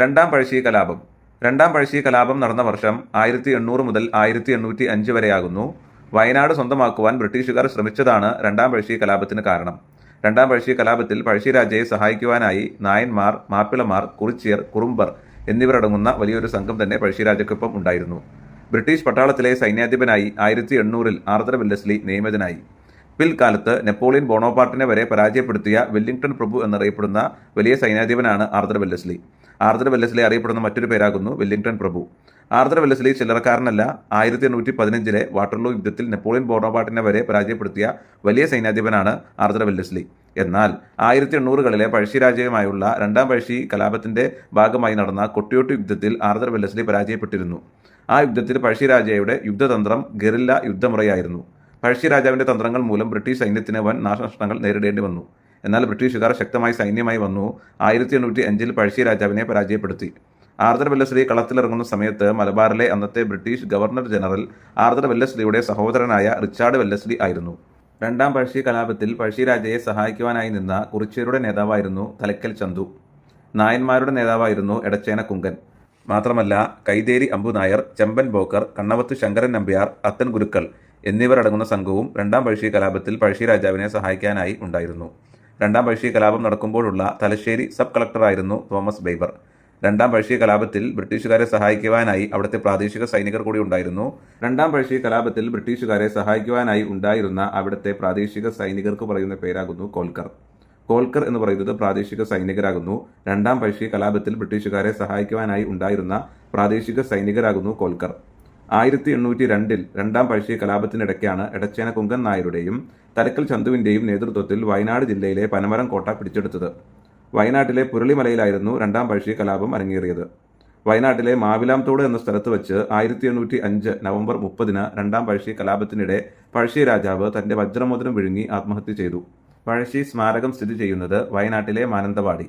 രണ്ടാം പഴശ്ശി കലാപം. രണ്ടാം പഴശ്ശി കലാപം നടന്ന വർഷം ആയിരത്തി എണ്ണൂറ് മുതൽ ആയിരത്തി എണ്ണൂറ്റി അഞ്ച് വരെയാകുന്നു. വയനാട് സ്വന്തമാക്കുവാൻ ബ്രിട്ടീഷുകാർ ശ്രമിച്ചതാണ് രണ്ടാം പഴശ്ശി കലാപത്തിന് കാരണം. രണ്ടാം പഴശ്ശി കലാപത്തിൽ പഴശ്ശിരാജയെ സഹായിക്കുവാനായി നായന്മാർ മാപ്പിളമാർ കുറിച്ചിയർ കുറുമ്പർ എന്നിവരടങ്ങുന്ന വലിയൊരു സംഘം തന്നെ പഴശ്ശിരാജയ്ക്കൊപ്പം ഉണ്ടായിരുന്നു. ബ്രിട്ടീഷ് പട്ടാളത്തിലെ സൈന്യാധിപനായി ആയിരത്തി എണ്ണൂറിൽ ആർദ്ര വെല്ലസ്ലി നിയമിതനായി പിൽക്കാലത്ത് നെപ്പോളിയൻ ബോണോപാർട്ടിനെ വരെ പരാജയപ്പെടുത്തിയ വെല്ലിംഗ്ടൺ പ്രഭു എന്നറിയപ്പെടുന്ന വലിയ സൈന്യാധിപനാണ് ആർദ്ര വെല്ലസ്ലി. ആർദ്ര വെല്ലസ്ലി അറിയപ്പെടുന്ന മറ്റൊരു പേരാകുന്നു വെല്ലിംഗ്ടൺ പ്രഭു. ആർദ്ര വെല്ലസ്ലി ചില്ലറക്കാരനല്ല. ആയിരത്തി എണ്ണൂറ്റി പതിനഞ്ചിലെ വാട്ടർലോ യുദ്ധത്തിൽ നെപ്പോളിയൻ ബോണോപാട്ടിനെ വരെ പരാജയപ്പെടുത്തിയ വലിയ സൈന്യാധിപനാണ് ആർദ്ര വെല്ലസ്ലി എന്നാൽ ആയിരത്തി എണ്ണൂറുകളിലെ പഴശ്ശിരാജയുമായുള്ള രണ്ടാം പഴശ്ശി കലാപത്തിന്റെ ഭാഗമായി നടന്ന കൊട്ടിയോട്ട് യുദ്ധത്തിൽ ആർദ്ര വെല്ലസ്ലി പരാജയപ്പെട്ടിരുന്നു. ആ യുദ്ധത്തിൽ പഴശ്ശിരാജയുടെ യുദ്ധതന്ത്രം ഗറില്ല യുദ്ധമുറയായിരുന്നു. പഴശ്ശിരാജാവിന്റെ തന്ത്രങ്ങൾ മൂലം ബ്രിട്ടീഷ് സൈന്യത്തിന് വൻ നാശനഷ്ടങ്ങൾ നേരിടേണ്ടി വന്നു. എന്നാൽ ബ്രിട്ടീഷുകാർ ശക്തമായി സൈന്യമായി വന്നു. ആയിരത്തി എണ്ണൂറ്റി അഞ്ചിൽ പഴശ്ശി രാജാവിനെ പരാജയപ്പെടുത്തി. ആർദർ വെല്ലസ്ലി കളത്തിലിറങ്ങുന്ന സമയത്ത് മലബാറിലെ അന്നത്തെ ബ്രിട്ടീഷ് ഗവർണർ ജനറൽ ആർദർ വെല്ലസ്ലിയുടെ സഹോദരനായ റിച്ചാർഡ് വെല്ലസ്ലി ആയിരുന്നു. രണ്ടാം പഴശ്ശി കലാപത്തിൽ പഴശ്ശിരാജയെ സഹായിക്കുവാനായി നിന്ന കുറിച്യരുടെ നേതാവായിരുന്നു തലക്കൽ ചന്തു. നായന്മാരുടെ നേതാവായിരുന്നു എടച്ചേന കുങ്കൻ. മാത്രമല്ല കൈതേരി അമ്പുനായർ ചെമ്പൻ ബോക്കർ കണ്ണവത്ത് ശങ്കരൻ നമ്പ്യാർ അത്തൻ ഗുരുക്കൾ എന്നിവരടങ്ങുന്ന സംഘവും രണ്ടാം പഴശ്ശി കലാപത്തിൽ പഴശ്ശി രാജാവിനെ സഹായിക്കാനായി ഉണ്ടായിരുന്നു. രണ്ടാം പഴശ്ശി കലാപം നടക്കുമ്പോഴുള്ള തലശ്ശേരി സബ് കളക്ടറായിരുന്നു തോമസ് ബൈബർ. രണ്ടാം പഴശ്ശി കലാപത്തിൽ ബ്രിട്ടീഷുകാരെ സഹായിക്കുവാനായി അവിടുത്തെ പ്രാദേശിക സൈനികർ കൂടി ഉണ്ടായിരുന്നു. രണ്ടാം പഴശ്ശി കലാപത്തിൽ ബ്രിട്ടീഷുകാരെ സഹായിക്കുവാനായി ഉണ്ടായിരുന്ന അവിടുത്തെ പ്രാദേശിക സൈനികർക്ക് പറയുന്ന പേരാകുന്നു കോൽക്കർ. കോൽക്കർ എന്ന് പറയുന്നത് പ്രാദേശിക സൈനികരാകുന്നു. രണ്ടാം പഴശ്ശി കലാപത്തിൽ ബ്രിട്ടീഷുകാരെ സഹായിക്കുവാനായി ഉണ്ടായിരുന്ന പ്രാദേശിക സൈനികരാകുന്നു കോൽക്കർ. ആയിരത്തി എണ്ണൂറ്റി രണ്ടിൽ രണ്ടാം പഴശ്ശി കലാപത്തിനിടയ്ക്കാണ് എടച്ചേന കുങ്കൻ നായരുടെയും തലക്കൽ ചന്തുവിന്റെയും നേതൃത്വത്തിൽ വയനാട് ജില്ലയിലെ പനമരം കോട്ട പിടിച്ചെടുത്തത്. വയനാട്ടിലെ പുരളിമലയിലായിരുന്നു രണ്ടാം പഴശ്ശി കലാപം അരങ്ങേറിയത്. വയനാട്ടിലെ മാവിലാംതോട് എന്ന സ്ഥലത്ത് വെച്ച് ആയിരത്തി എണ്ണൂറ്റി അഞ്ച് നവംബർ മുപ്പതിന് രണ്ടാം പഴശ്ശി കലാപത്തിനിടെ പഴശ്ശി രാജാവ് തന്റെ വജ്രമോതിരം വിഴുങ്ങി ആത്മഹത്യ ചെയ്തു. പഴശ്ശി സ്മാരകം സ്ഥിതി ചെയ്യുന്നത് വയനാട്ടിലെ മാനന്തവാടി.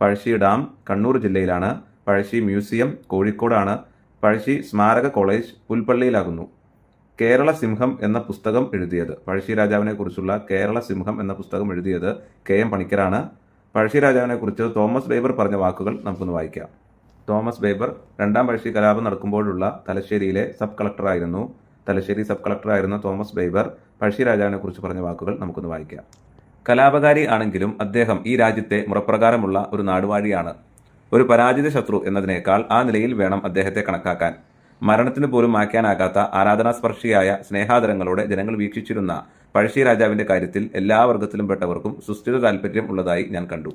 പഴശ്ശി ഡാം കണ്ണൂർ ജില്ലയിലാണ്. പഴശ്ശി മ്യൂസിയം കോഴിക്കോടാണ്. പഴശ്ശി സ്മാരക കോളേജ് പുൽപ്പള്ളിയിലാകുന്നു. കേരള സിംഹം എന്ന പുസ്തകം എഴുതിയത്. പഴശ്ശി രാജാവിനെ കുറിച്ചുള്ള കേരള സിംഹം എന്ന പുസ്തകം എഴുതിയത് കെ. എം. പണിക്കരാണ്. പഴശ്ശി രാജാവിനെ കുറിച്ച് തോമസ് ബേബർ പറഞ്ഞ വാക്കുകൾ നമുക്കൊന്ന് വായിക്കാം. തോമസ് ബേബർ രണ്ടാം പഴശ്ശി കലാപം നടക്കുമ്പോഴുള്ള തലശ്ശേരിയിലെ സബ് കളക്ടറായിരുന്നു തലശ്ശേരി സബ് കളക്ടറായിരുന്ന തോമസ് ബേബർ പഴശ്ശി രാജാവിനെ കുറിച്ച് പറഞ്ഞ വാക്കുകൾ നമുക്കൊന്ന് വായിക്കാം. കലാപകാരി ആണെങ്കിലും അദ്ദേഹം ഈ രാജ്യത്തെ മുറപ്രകാരമുള്ള ഒരു നാടുവാഴിയാണ്. ഒരു പരാജിത ശത്രു എന്നതിനേക്കാൾ ആ നിലയിൽ വേണം അദ്ദേഹത്തെ കണക്കാക്കാൻ. മരണത്തിന് പോലും മായ്ക്കാനാകാത്ത ആരാധനാസ്പർശിയായ സ്നേഹാദരങ്ങളോടെ ജനങ്ങൾ വീക്ഷിച്ചിരുന്ന പഴശ്ശി രാജാവിന്റെ കാര്യത്തിൽ എല്ലാ വർഗത്തിലും പെട്ടവർക്കും സുസ്ഥിര താല്പര്യം ഉള്ളതായി ഞാൻ കണ്ടു.